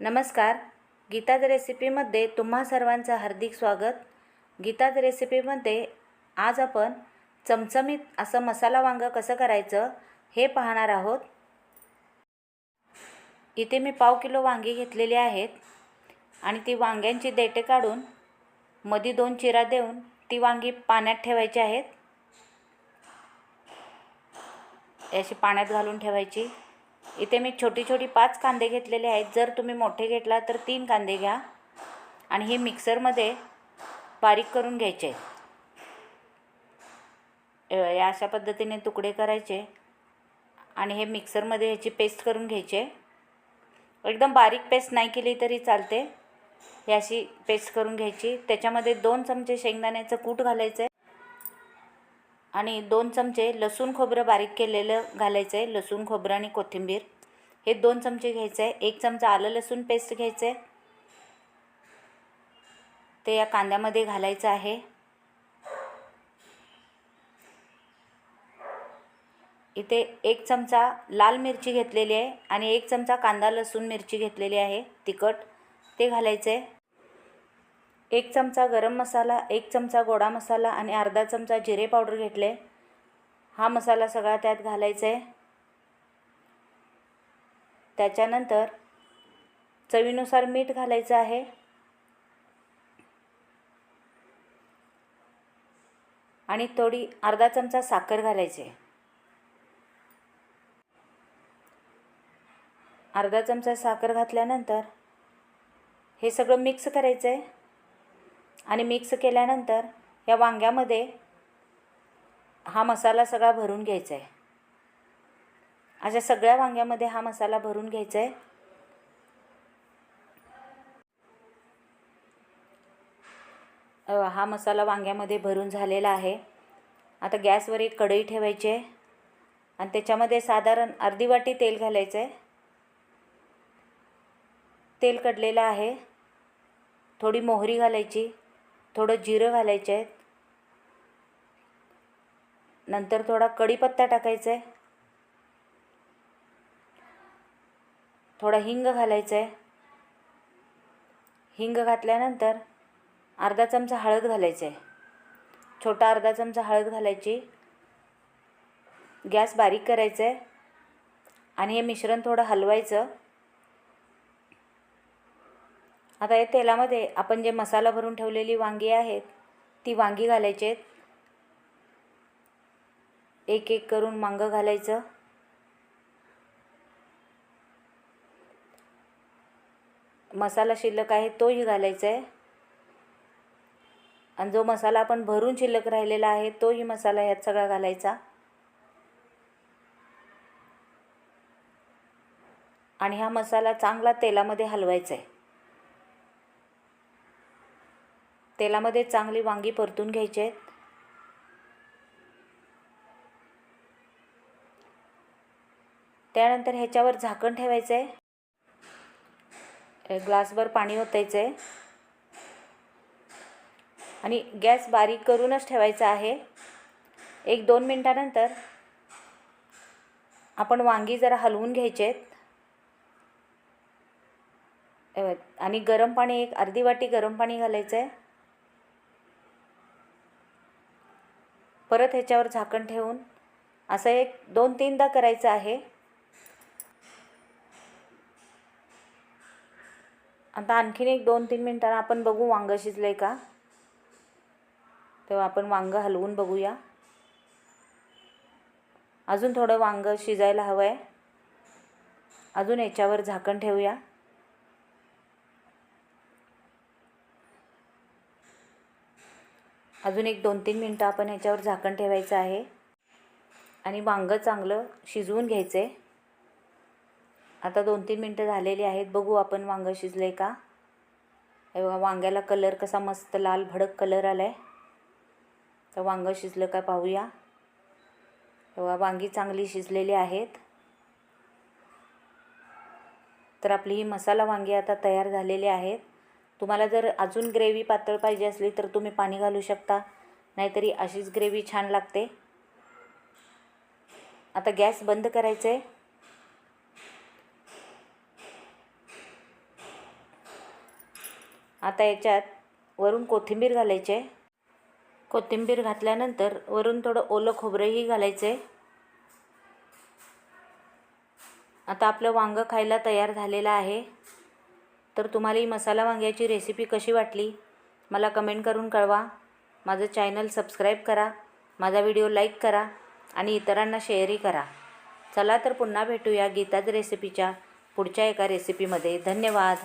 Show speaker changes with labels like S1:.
S1: नमस्कार. गीताज रेसिपीमध्ये तुम्हा सर्वांचं हार्दिक स्वागत. गीताज रेसिपीमध्ये आज आपण चमचमीत असं मसाला वांगं कसं करायचं हे पाहणार आहोत. इथे मी पाव किलो वांगी घेतलेली आहेत आणि ती वांग्यांची देटे काढून मधी दोन चिरा देऊन ती वांगी पाण्यात ठेवायची आहेत. अशी पाण्यात घालून ठेवायची. इथे मी छोटी छोटी पाच कांदे घेतलेले आहेत. जर तुम्ही मोठे घेतला तर तीन कांदे घ्या. आणि हे मिक्सरमध्ये बारीक करून घ्यायचे. या अशा पद्धतीने तुकडे करायचे. आणि हे मिक्सरमध्ये ह्याची पेस्ट करून घ्यायचे. एकदम बारीक पेस्ट नाही केली तरी चालते. ही अशी पेस्ट करून घ्यायची. त्याच्यामध्ये दोन चमचे शेंगदाण्याचं कूट घालायचं आहे आणि दोन चमचे लसूण खोबरं बारीक केलेलं घालायचं आहे लसूण खोबरं आणि कोथिंबीर. हे दोन चमचे घ्यायचं आहे एक चमचा आलं लसूण पेस्ट घ्यायचं आहे ते या कांद्यामध्ये घालायचं आहे. इथे एक चमचा लाल मिरची घेतलेली आहे आणि एक चमचा कांदा लसूण मिरची घेतलेली आहे. तिखट ते घालायचं आहे एक चमचा गरम मसाला एक चमचा गोडा मसाला आणि अर्धा चमचा जिरे पावडर घेतले. हा मसाला सगळा त्यात घालायचा. आहे त्याच्यानंतर चवीनुसार मीठ घालायचं आहे. आणि थोडी अर्धा चमचा साखर घालायची. आहे अर्धा चमचा साखर घातल्यानंतर हे सगळं मिक्स करायचं आहे आणि मिक्स केल्यानंतर या वांग्यामध्ये हा मसाला सगळा भरून घ्यायचा आहे अशा सगळ्या वांग्यामध्ये हा मसाला भरून घ्यायचा आहे हा मसाला वांग्यामध्ये भरून झालेला आहे. आता गॅसवर एक कढई ठेवायची आहे. आणि त्याच्यामध्ये साधारण अर्धी वाटी तेल घालायचं आहे तेल कडलेलं आहे. थोडी मोहरी घालायची. थोडं जिरं घालायचं आहे. नंतर थोडा कढीपत्ता टाकायचा आहे. थोडा हिंग घालायचं आहे. हिंग घातल्यानंतर अर्धा चमचा हळद घालायचं आहे. छोटा अर्धा चमचा हळद घालायची. गॅस बारीक करायचं आहे. आणि हे मिश्रण थोडं हलवायचं. आता या तेलामध्ये आपण जे मसाला भरून ठेवलेली वांगी आहेत ती वांगी घालायची आहेत. एक एक करून मांगं घालायचं. मसाला शिल्लक आहे तोही घालायचा आहे. आणि जो मसाला आपण भरून शिल्लक राहिलेला आहे तोही मसाला ह्यात सगळा घालायचा. आणि हा मसाला चांगला तेलामध्ये हलवायचा आहे. तेलामध्ये चांगली वांगी परतून घ्यायची आहेत त्यानंतर ह्याच्यावर झाकण ठेवायचं आहे. ग्लासभर पाणी ओतायचं आहे. आणि गॅस बारीक करूनच ठेवायचा आहे. एक दोन मिनटानंतर आपण वांगी जरा हलवून घ्यायचे आहेत. आणि गरम पाणी एक अर्धी वाटी गरम पाणी घालायचं आहे. परत ह्याच्यावर झाकण ठेवून असं एक दोन तीनदा करायचं आहे. आता आणखीन एक दोन तीन मिनटांना आपण बघू वांगं शिजलं आहे का. तेव्हा आपण वांगं हलवून बघूया. अजून थोडं वांगं शिजायला हवं आहे अजून याच्यावर झाकण ठेवूया. अजून एक दोन तीन मिनटं आपण ह्याच्यावर झाकण ठेवायचं आहे. आणि वांगं चांगलं शिजवून घ्यायचं आहे आता दोन तीन मिनटं झालेली आहेत. बघू आपण वांगं शिजलं आहे का? हे बघा वांग्याला कलर कसा मस्त लाल भडक कलर आला आहे तर वांगं शिजलं का पाहूया. तेव्हा बघा वांगी चांगली शिजलेली आहेत. तर आपली ही मसाला वांगी आता तयार झालेली आहेत. तुम्हाला जर अजून ग्रेव्ही पातळ पाहिजे असली तर तुम्ही पाणी घालू शकता. नाहीतरी अशीच ग्रेव्ही छान लागते. आता गॅस बंद करायचं आहे आता याच्यात वरून कोथिंबीर घालायची. आहे कोथिंबीर घातल्यानंतर वरून थोडं ओलं खोबरंही घालायचं आहे आता आपलं वांगं खायला तयार झालेलं आहे. तर तुम्हाला ही मसाला वांग्याची रेसिपी कशी वाटली? मला कमेंट करून कळवा. माझं चॅनल सबस्क्राईब करा. माझा व्हिडिओ लाईक करा आणि इतरांना शेअरही करा. चला तर पुन्हा भेटूया गीताज रेसिपीच्या पुढच्या एका रेसिपीमध्ये धन्यवाद.